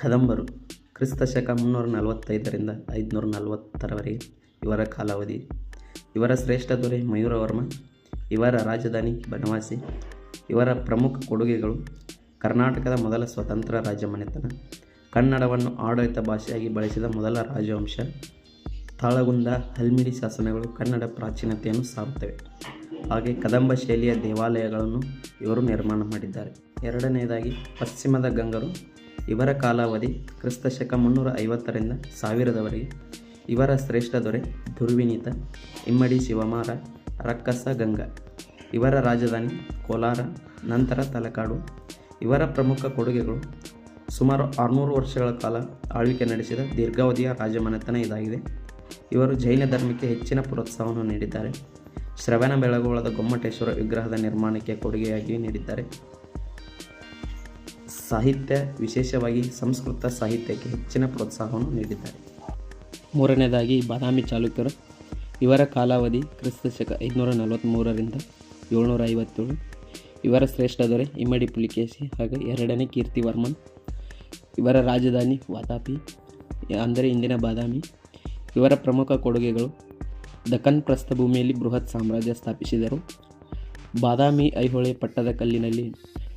ಕದಂಬರು. ಕ್ರಿಸ್ತ ಶಕ ಮುನ್ನೂರ ನಲವತ್ತೈದರಿಂದ ಐದುನೂರ ನಲವತ್ತರವರೆಗೆ ಇವರ ಕಾಲಾವಧಿ. ಇವರ ಶ್ರೇಷ್ಠ ದೊರೆ ಮಯೂರವರ್ಮ ಇವರ ರಾಜಧಾನಿ ಬನವಾಸಿ, ಇವರ ಪ್ರಮುಖ ಕೊಡುಗೆಗಳು ಕರ್ನಾಟಕದ ಮೊದಲ ಸ್ವತಂತ್ರ ರಾಜ್ಯ ಮನೆತನ. ಕನ್ನಡವನ್ನು ಆಡಳಿತ ಭಾಷೆಯಾಗಿ ಬಳಸಿದ ಮೊದಲ ರಾಜವಂಶ. ತಾಳಗುಂದ, ಹಲ್ಮಿಡಿ ಶಾಸನಗಳು ಕನ್ನಡ ಪ್ರಾಚೀನತೆಯನ್ನು ಸಾರುತ್ತವೆ. ಹಾಗೆ ಕದಂಬ ಶೈಲಿಯ ದೇವಾಲಯಗಳನ್ನು ಇವರು ನಿರ್ಮಾಣ ಮಾಡಿದ್ದಾರೆ. ಎರಡನೆಯದಾಗಿ ಪಶ್ಚಿಮದ ಗಂಗರು ಇವರ ಕಾಲಾವಧಿ ಕ್ರಿಸ್ತ ಶಕ ಮುನ್ನೂರ ಐವತ್ತರಿಂದ ಸಾವಿರದವರೆಗೆ. ಇವರ ಶ್ರೇಷ್ಠ ದೊರೆ ದುರ್ವಿನೀತ, ಇಮ್ಮಡಿ ಶಿವಮಾರ, ರಕ್ಕಸ ಗಂಗ. ಇವರ ರಾಜಧಾನಿ ಕೋಲಾರ, ನಂತರ ತಲಕಾಡು. ಇವರ ಪ್ರಮುಖ ಕೊಡುಗೆಗಳು ಸುಮಾರು ಆರುನೂರು ವರ್ಷಗಳ ಕಾಲ ಆಳ್ವಿಕೆ ನಡೆಸಿದ ದೀರ್ಘಾವಧಿಯ ರಾಜಮನೆತನ ಇದಾಗಿದೆ. ಇವರು ಜೈನ ಧರ್ಮಕ್ಕೆ ಹೆಚ್ಚಿನ ಪ್ರೋತ್ಸಾಹವನ್ನು ನೀಡಿದ್ದಾರೆ. ಶ್ರವಣ ಬೆಳಗೊಳದ ಗೊಮ್ಮಟೇಶ್ವರ ವಿಗ್ರಹದ ನಿರ್ಮಾಣಕ್ಕೆ ಕೊಡುಗೆಯಾಗಿ ನೀಡಿದ್ದಾರೆ. ಸಾಹಿತ್ಯ, ವಿಶೇಷವಾಗಿ ಸಂಸ್ಕೃತ ಸಾಹಿತ್ಯಕ್ಕೆ ಹೆಚ್ಚಿನ ಪ್ರೋತ್ಸಾಹವನ್ನು ನೀಡಿದ್ದಾರೆ. ಮೂರನೇದಾಗಿ ಬಾದಾಮಿ ಚಾಲುಕ್ಯರು. ಇವರ ಕಾಲಾವಧಿ ಕ್ರಿಸ್ತ ಶಕ ಐದುನೂರ ನಲವತ್ತ್ಮೂರರಿಂದ ಏಳ್ನೂರ ಐವತ್ತೇಳು. ಇವರ ಶ್ರೇಷ್ಠ ದೊರೆ ಇಮ್ಮಡಿ ಪುಲಿಕೇಶಿ ಹಾಗೂ ಎರಡನೇ ಕೀರ್ತಿವರ್ಮನ್. ಇವರ ರಾಜಧಾನಿ ವಾತಾಪಿ, ಅಂದರೆ ಇಂದಿನ ಬಾದಾಮಿ. ಇವರ ಪ್ರಮುಖ ಕೊಡುಗೆಗಳು ದಖನ್ ಪ್ರಸ್ಥಭೂಮಿಯಲ್ಲಿ ಬೃಹತ್ ಸಾಮ್ರಾಜ್ಯ ಸ್ಥಾಪಿಸಿದರು. ಬಾದಾಮಿ ಐಹೊಳೆ ಪಟ್ಟದ ಕಲ್ಲಿನಲ್ಲಿ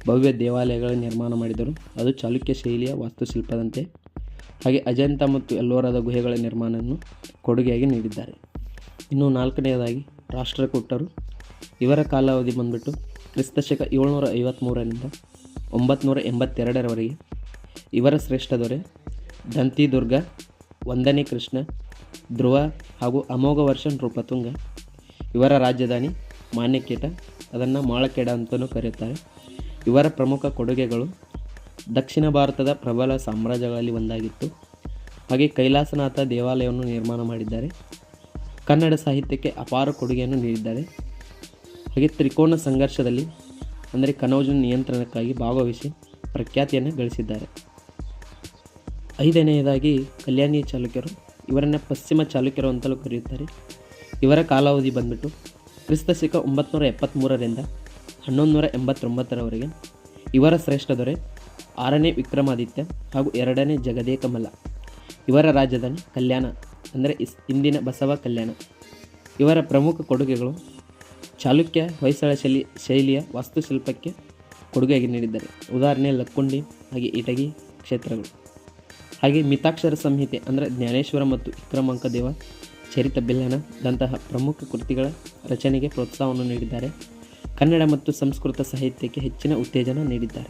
ಭವ್ಯ ದೇವಾಲಯಗಳ ನಿರ್ಮಾಣ ಮಾಡಿದರು. ಅದು ಚಾಲುಕ್ಯ ಶೈಲಿಯ ವಾಸ್ತುಶಿಲ್ಪದಂತೆ. ಹಾಗೆ ಅಜಂತ ಮತ್ತು ಎಲ್ಲೋರದ ಗುಹೆಗಳ ನಿರ್ಮಾಣವನ್ನು ಕೊಡುಗೆಯಾಗಿ ನೀಡಿದ್ದಾರೆ. ಇನ್ನು ನಾಲ್ಕನೆಯದಾಗಿ ರಾಷ್ಟ್ರಕೂಟರು. ಇವರ ಕಾಲಾವಧಿ ಬಂದ್ಬಿಟ್ಟು ಕ್ರಿಸ್ತಶಕ ಏಳ್ನೂರ ಐವತ್ತ್ಮೂರರಿಂದ ಒಂಬತ್ತು ಎಂಬತ್ತೆರಡರವರೆಗೆ. ಇವರ ಶ್ರೇಷ್ಠ ದೊರೆ ದಂತಿದುರ್ಗ ಒಂದನೇ ಕೃಷ್ಣ, ಧ್ರುವ ಹಾಗೂ ಅಮೋಘ ವರ್ಷ ನೃಪತುಂಗ ಇವರ ರಾಜಧಾನಿ ಮಾನ್ಯಕೇಟ ಅದನ್ನು ಮಾಳಕೇಡ ಅಂತಲೂ ಕರೆಯುತ್ತಾರೆ. ಇವರ ಪ್ರಮುಖ ಕೊಡುಗೆಗಳು ದಕ್ಷಿಣ ಭಾರತದ ಪ್ರಬಲ ಸಾಮ್ರಾಜ್ಯಗಳಲ್ಲಿ ಒಂದಾಗಿತ್ತು. ಹಾಗೆ ಕೈಲಾಸನಾಥ ದೇವಾಲಯವನ್ನು ನಿರ್ಮಾಣ ಮಾಡಿದ್ದಾರೆ. ಕನ್ನಡ ಸಾಹಿತ್ಯಕ್ಕೆ ಅಪಾರ ಕೊಡುಗೆಯನ್ನು ನೀಡಿದ್ದಾರೆ. ಹಾಗೆ ತ್ರಿಕೋನ ಸಂಘರ್ಷದಲ್ಲಿ, ಅಂದರೆ ಕನೌಜನ ನಿಯಂತ್ರಣಕ್ಕಾಗಿ ಭಾಗವಹಿಸಿ ಪ್ರಖ್ಯಾತಿಯನ್ನು ಗಳಿಸಿದ್ದಾರೆ. ಐದನೆಯದಾಗಿ ಕಲ್ಯಾಣಿ ಚಾಲುಕ್ಯರು, ಇವರನ್ನು ಪಶ್ಚಿಮ ಚಾಲುಕ್ಯರು ಅಂತಲೂ ಕರೆಯುತ್ತಾರೆ. ಇವರ ಕಾಲಾವಧಿ ಬಂದ್ಬಿಟ್ಟು ಕ್ರಿಸ್ತ ಶಕ ಒಂಬತ್ತು ಎಪ್ಪತ್ತ್ಮೂರರಿಂದ ಹನ್ನೊಂದು ನೂರ ಎಂಬತ್ತೊಂಬತ್ತರವರೆಗೆ ಇವರ ಶ್ರೇಷ್ಠ ದೊರೆ ಆರನೇ ವಿಕ್ರಮಾದಿತ್ಯ ಹಾಗೂ ಎರಡನೇ ಜಗದೇಕಮಲ್ಲ, ಇವರ ರಾಜಧಾನಿ ಕಲ್ಯಾಣ, ಅಂದರೆ ಇಸ್, ಇಂದಿನ ಬಸವ ಕಲ್ಯಾಣ. ಇವರ ಪ್ರಮುಖ ಕೊಡುಗೆಗಳು ಚಾಲುಕ್ಯ ಹೊಯ್ಸಳ ಶೈಲಿ, ಶೈಲಿಯ ವಾಸ್ತುಶಿಲ್ಪಕ್ಕೆ ಕೊಡುಗೆಯಾಗಿ ನೀಡಿದ್ದಾರೆ. ಉದಾಹರಣೆ ಲಕ್ಕುಂಡಿ ಹಾಗೆ ಇಟಗಿ ಕ್ಷೇತ್ರಗಳು. ಹಾಗೆ ಮಿತಾಕ್ಷರ ಸಂಹಿತೆ, ಅಂದರೆ ಜ್ಞಾನೇಶ್ವರ ಮತ್ತು ವಿಕ್ರಮಾಂಕ ದೇವ ಚರಿತ ಬಿಲ್ಲನದಂತಹ ಪ್ರಮುಖ ಕೃತಿಗಳ ರಚನೆಗೆ ಪ್ರೋತ್ಸಾಹವನ್ನು ನೀಡಿದ್ದಾರೆ. ಕನ್ನಡ ಮತ್ತು ಸಂಸ್ಕೃತ ಸಾಹಿತ್ಯಕ್ಕೆ ಹೆಚ್ಚಿನ ಉತ್ತೇಜನ ನೀಡಿದ್ದಾರೆ.